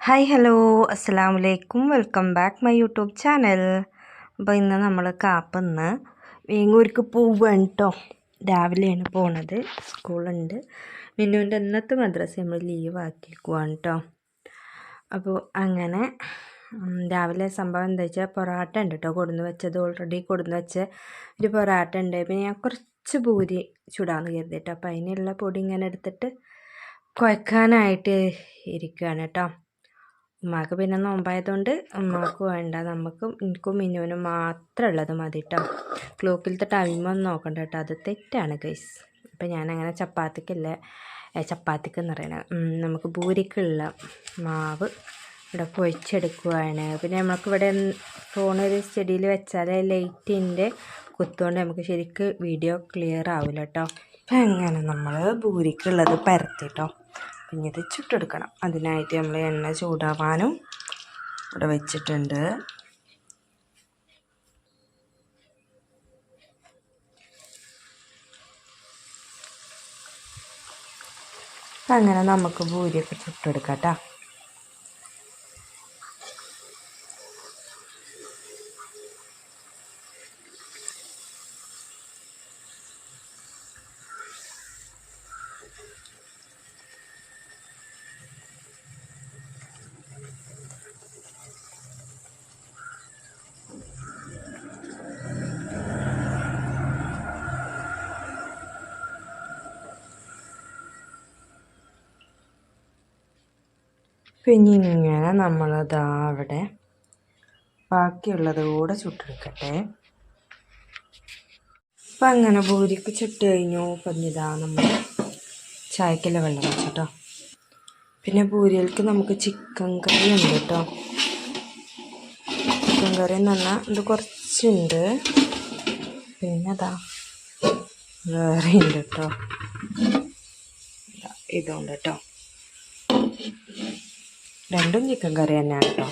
Hi hello അസ്സാം വലൈക്കും welcome back my YouTube channel അപ്പോൾ ഇന്ന് നമ്മൾ കാപ്പന്ന് വേങ്ങൂർക്ക് പോവുകയാണ് കേട്ടോ രാവിലെയാണ് പോണത്. സ്കൂളുണ്ട്. മിന്നുവിന്റെ ഇന്നത്തെ മദ്രസ നമ്മൾ ലീവ് ആക്കിക്കുവാണ് കേട്ടോ അപ്പോൾ അങ്ങനെ രാവിലെ സംഭവം എന്താ വെച്ചാൽ പൊറാട്ട ഉണ്ട് കേട്ടോ കൊടുന്ന് വെച്ചത് ഓൾറെഡി കൊടുന്ന് വെച്ച ഒരു പൊറാട്ട ഉണ്ട്. പിന്നെ ഞാൻ കുറച്ച് പൂരി കരുതി കേട്ടോ അപ്പോൾ അതിനുള്ള പൊടി ഇങ്ങനെ എടുത്തിട്ട് കുഴക്കാനായിട്ട് ഇരിക്കുകയാണ് കേട്ടോ ഉമ്മാക്ക് പിന്നെ നോമ്പായതുകൊണ്ട് ഉമ്മാക്ക് വേണ്ട. നമുക്കും എനിക്കും മിന്നുവിനും മാത്രം ഉള്ളത് മതി കേട്ടോ ക്ലോക്കിലത്തെ ടൈമൊന്നും നോക്കണ്ട കേട്ടോ അത് തെറ്റാണ് ഗൈസ് അപ്പം ഞാനങ്ങനെ ചപ്പാത്തിക്കല്ല ചപ്പാത്തിക്ക് എന്ന് പറയണത് നമുക്ക് ഭൂരിക്കുള്ള മാവ് ഇവിടെ പൊഴിച്ചെടുക്കുവാണ് പിന്നെ നമുക്ക് ഇവിടെ ഫോൺ ഒരു സ്റ്റഡിയിൽ വെച്ചാൽ ലൈറ്റിന്റെ കുത്തുകൊണ്ട് നമുക്ക് ശരിക്ക് വീഡിയോ ക്ലിയർ ആവില്ല കേട്ടോ അപ്പം അങ്ങനെ നമ്മൾ ഭൂരിക്കുള്ളത് പരത്തി കേട്ടോ പിന്നെ ഇത് ചുട്ടെടുക്കണം അതിനായിട്ട് നമ്മൾ എണ്ണ ചൂടാവാനും ഇവിടെ വെച്ചിട്ടുണ്ട്. അങ്ങനെ നമുക്ക് ഭൂരിയൊക്കെ ചുട്ടെടുക്കാം കേട്ടോ. പിന്നെ ഇങ്ങനെ നമ്മളതാ അവിടെ ബാക്കിയുള്ളത് കൂടെ ചുട്ടെടുക്കട്ടെ. അപ്പം അങ്ങനെ ഭൂരിക്ക് ചുട്ട് കഴിഞ്ഞു. അപ്പം നമ്മൾ ചായക്കല വെള്ളം വെച്ചിട്ടോ പിന്നെ പൂരികൾക്ക് നമുക്ക് ചിക്കൻ കറി ഉണ്ട് കേട്ടോ. ചിക്കൻ കറി എന്ന് പറഞ്ഞാൽ ഇത് കുറച്ചുണ്ട്. പിന്നെ അതാ വേറെ ഉണ്ട് കേട്ടോ. ഇതാ, ഇതുണ്ട് കേട്ടോ. രണ്ടും ചിക്കൻ കറി തന്നെയാണ് കേട്ടോ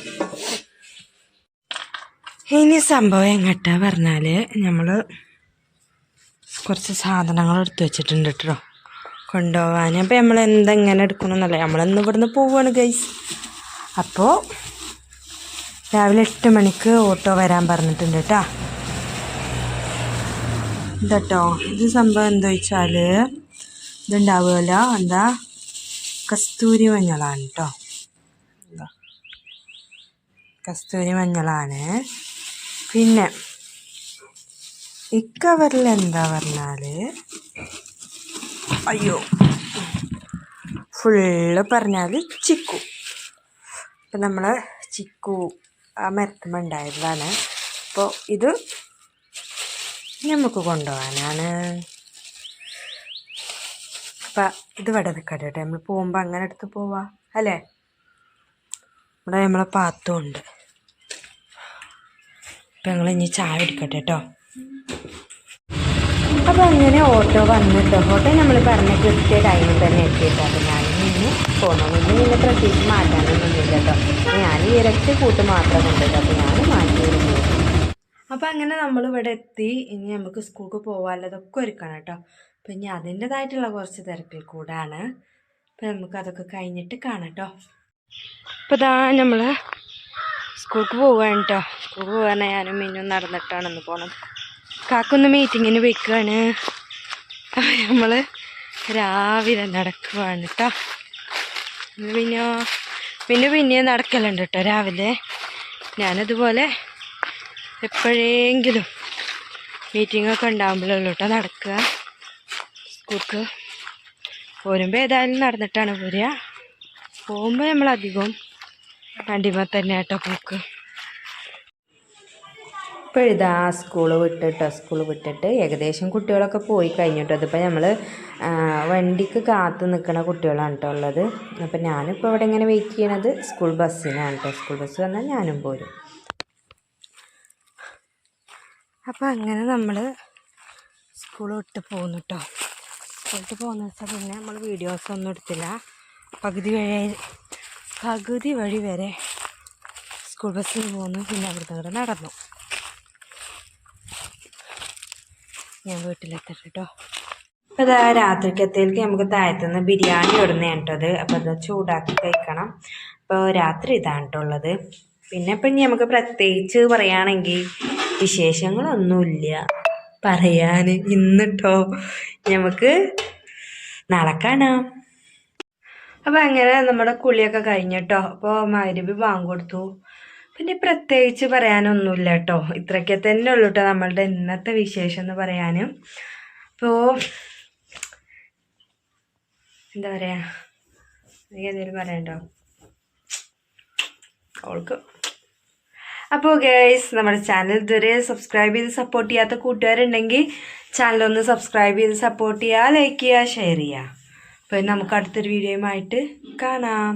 ഇനി സംഭവം എങ്ങട്ടാ പറഞ്ഞാൽ നമ്മൾ കുറച്ച് സാധനങ്ങൾ എടുത്തു വെച്ചിട്ടുണ്ട് കേട്ടോ കൊണ്ടുപോകാൻ അപ്പോൾ നമ്മൾ എന്തെങ്ങനെ എടുക്കണമെന്നല്ല നമ്മളിന്ന് ഇവിടുന്ന് പോവുകയാണ് ഗൈസ് അപ്പോൾ രാവിലെ എട്ട് മണിക്ക് ഓട്ടോ വരാൻ പറഞ്ഞിട്ടുണ്ട് കേട്ടോ ഇതട്ടോ. ഇത് സംഭവം എന്താ വെച്ചാൽ ഇതുണ്ടാവുമല്ലോ. എന്താ? കസ്തൂരി മഞ്ഞളാണ് കേട്ടോ. കസ്തൂരി മഞ്ഞളാണ്. പിന്നെ ഇക്കവറിൽ എന്താ പറഞ്ഞാൽ അയ്യോ. ഫുള്ള് പറഞ്ഞാൽ ചിക്കു. ഇപ്പം നമ്മൾ ചിക്കു ആ മരത്തുമ്പോൾ ഉണ്ടായതാണ്. അപ്പോൾ ഇത് നമുക്ക് കൊണ്ടുപോകാനാണ്. അപ്പം ഇത് ഇവിടെ നിൽക്കട്ടെ കേട്ടോ. നമ്മൾ പോകുമ്പോൾ അങ്ങനെ എടുത്ത് പോവാം. അല്ലേ? ഇവിടെ നമ്മളെ പാത്തുണ്ട്. അപ്പം ഞങ്ങൾ ഇനി ചായ എടുക്കട്ടെ കേട്ടോ. അപ്പോൾ അങ്ങനെ ഓട്ടോ വന്നിട്ടോ ഓട്ടോ നമ്മൾ പറഞ്ഞ കൃത്യ ടൈമിൽ തന്നെ എത്തിയിട്ടോ. ഞാൻ നിന്ന് പോന്നു ഇന്ന് പിന്നെ പ്രത്യേകിച്ച് മാറ്റാനൊന്നും ഇല്ല കേട്ടോ ഞാൻ ഈ ഇരച്ച് കൂട്ട് മാത്രം കൊണ്ടുപോയി അപ്പോൾ ഞാൻ മാറ്റി വരുന്നു അപ്പോൾ അങ്ങനെ നമ്മൾ ഇവിടെ എത്തി. ഇനി നമുക്ക് സ്കൂൾക്ക് പോകാനുള്ളതൊക്കെ ഒരുക്കണം കേട്ടോ. അപ്പോൾ ഇനി അതിന്റെതായിട്ടുള്ള കുറച്ച് തിരക്കിൽ കൂടാണ്. അപ്പോൾ നമുക്ക് അതൊക്കെ കഴിഞ്ഞിട്ട് കാണാം കേട്ടോ. അപ്പോൾ ഇതാ നമ്മൾ സ്കൂൾക്ക് പോവുകയാണ് കേട്ടോ സ്കൂൾക്ക് പോകാൻ ഞാനും മിന്നും നടന്നിട്ടാണ് ഇന്ന് പോകണം കാക്കൊന്ന് മീറ്റിങ്ങിന് വയ്ക്കുകയാണ് നമ്മൾ രാവിലെ നടക്കുവാണ് കേട്ടോ പിന്നെ പിന്നെ പിന്നെയും നടക്കലുണ്ട് കേട്ടോ രാവിലെ. ഞാനതുപോലെ എപ്പോഴെങ്കിലും മീറ്റിങ്ങൊക്കെ ഉണ്ടാകുമ്പോഴുള്ളൂ കേട്ടോ നടക്കുക. സ്കൂൾക്ക് പോരുമ്പോൾ ഏതായാലും നടന്നിട്ടാണ് പോരുക. പോകുമ്പോൾ നമ്മളധികം വണ്ടിമ തന്നെ കേട്ടോ പോക്ക്. ഇപ്പോൾ ഇതാ സ്കൂൾ വിട്ടിട്ടോ സ്കൂൾ വിട്ടിട്ട് ഏകദേശം കുട്ടികളൊക്കെ പോയി കഴിഞ്ഞിട്ടോ. അതിപ്പോൾ നമ്മൾ വണ്ടിക്ക് കാത്തു നിൽക്കുന്ന കുട്ടികളാണ് കേട്ടോ ഉള്ളത്. അപ്പോൾ ഞാനിപ്പോൾ ഇവിടെ ഇങ്ങനെ വെയിറ്റ് ചെയ്യണത് സ്കൂൾ ബസ്സിനാണ് കേട്ടോ സ്കൂൾ ബസ് വന്നാൽ ഞാനും പോരും. അപ്പോൾ അങ്ങനെ നമ്മൾ സ്കൂൾ വിട്ട് പോകുന്നു കേട്ടോ സ്കൂളിട്ട് പോകുന്ന വെച്ചാൽ പിന്നെ നമ്മൾ വീഡിയോസ് ഒന്നും എടുത്തില്ല. പകുതി വഴി പകുതി വഴി വരെ സ്കൂൾ ബസ്സിൽ പോന്നു. പിന്നെ അവിടുന്ന് അവിടെ നടന്നു. ഞാൻ വീട്ടിലെത്തട്ടെ കേട്ടോ അപ്പോൾ ഇതാ രാത്രിക്കത്തേക്ക് നമുക്ക് താഴത്തുനിന്ന് ബിരിയാണി ഇടുന്നതാണ് കേട്ടോ അത്. അപ്പോൾ അത് ചൂടാക്കി കഴിക്കണം. അപ്പോൾ രാത്രി ഇതാണ് കേട്ടോ ഉള്ളത്. പിന്നെ ഇപ്പം ഇനി നമുക്ക് പ്രത്യേകിച്ച് പറയുകയാണെങ്കിൽ വിശേഷങ്ങളൊന്നുമില്ല. പറയാൻ ഇന്നിട്ടോ നമുക്ക് നാളെ അപ്പോൾ അങ്ങനെ നമ്മുടെ കുളിയൊക്കെ കഴിഞ്ഞിട്ടോ. അപ്പോൾ മരുബി ബാങ്ക് കൊടുത്തു. പിന്നെ പ്രത്യേകിച്ച് പറയാനൊന്നുമില്ല കേട്ടോ. ഇത്രയൊക്കെ തന്നെ ഉള്ളൂ കേട്ടോ നമ്മളുടെ ഇന്നത്തെ വിശേഷം എന്ന് പറയാൻ അപ്പോൾ എന്താ പറയാ? എനിക്ക് എന്തെങ്കിലും പറയണ്ടോ അവൾക്ക്. അപ്പോൾ ഗേസ് നമ്മുടെ ചാനൽ ഇതുവരെ സബ്സ്ക്രൈബ് ചെയ്ത് സപ്പോർട്ട് ചെയ്യാത്ത കൂട്ടുകാരുണ്ടെങ്കിൽ ചാനലൊന്ന് സബ്സ്ക്രൈബ് ചെയ്ത് സപ്പോർട്ട് ചെയ്യുക ലൈക്ക് ചെയ്യുക ഷെയർ ചെയ്യുക. അപ്പോൾ നമുക്ക് അടുത്തൊരു വീഡിയോയുമായിട്ട് കാണാം.